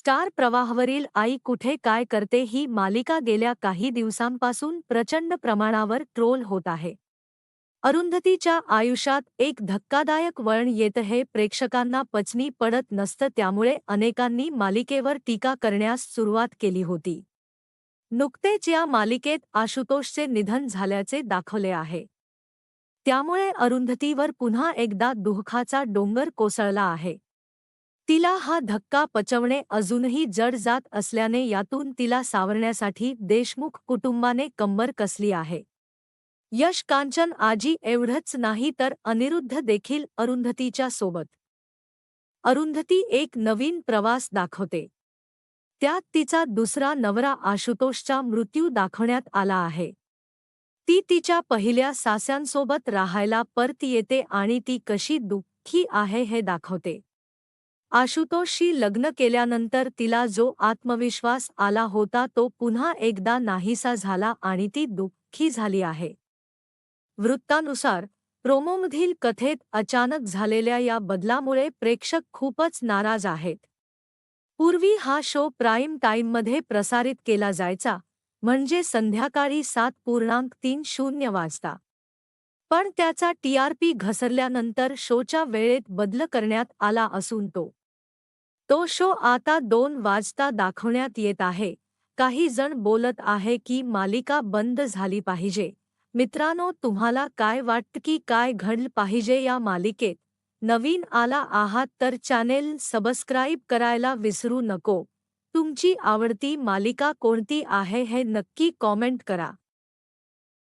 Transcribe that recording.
Star प्रवाहवरील आई कुठे काय करते ही मालिका गेल्या काही दिवसांपासून प्रचंड प्रमाणावर ट्रोल होत आहे. अरुंधतीच्या आयुष्यात एक धक्कादायक वळण येत हे प्रेक्षकांना पचनी पडत नसतं त्यामुळे अनेकांनी मालिकेवर टीका करण्यास सुरुवात केली होती. नुकतेच या मालिकेत आशुतोषचे निधन झाल्याचे दाखवले आहे. त्यामुळे अरुंधतीवर पुन्हा एकदा दुःखाचा डोंगर कोसळला आहे. तिला हा धक्का पचवणे अजूनही जड जात असल्याने यातून तिला सावरण्यासाठी देशमुख कुटुंबाने कंबर कसली आहे. यश कांचन आजी एवढंच नाही तर अनिरुद्ध देखील अरुंधतीच्या सोबत. अरुंधती एक नवीन प्रवास दाखवते. त्यात तिचा दुसरा नवरा आशुतोषचा मृत्यू दाखवण्यात आला आहे. ती तिच्या पहिल्या सास्यांसोबत राहायला परत येते आणि ती कशी दुःखी आहे हे दाखवते. आशुतोषशी लग्न केल्यानंतर तिला जो आत्मविश्वास आला होता तो पुन्हा एकदा नाहीसा झाला आणि ती दुःखी झाली आहे. वृत्तानुसार प्रोमोमधील कथेत अचानक झालेल्या या बदलामुळे प्रेक्षक खूपच नाराज आहेत. पूर्वी हा शो प्राईम टाईममध्ये प्रसारित केला जायचा म्हणजे संध्याकाळी सात पूर्णांक तीन शून्य वाजता. पण त्याचा टीआरपी घसरल्यानंतर शोच्या वेळेत बदल करण्यात आला असून तो तो शो आता दोन वाजता दाखवण्यात येत आहे. काही जण बोलत आहे की मालिका बंद झाली पाहिजे. मित्रांनो तुम्हाला काय वाटतं की काय घडलं पाहिजे या मालिकेत? नवीन आला आहात तर चॅनेल सबस्क्राईब करायला विसरू नको. तुमची आवडती मालिका कोणती आहे हे नक्की कॉमेंट करा.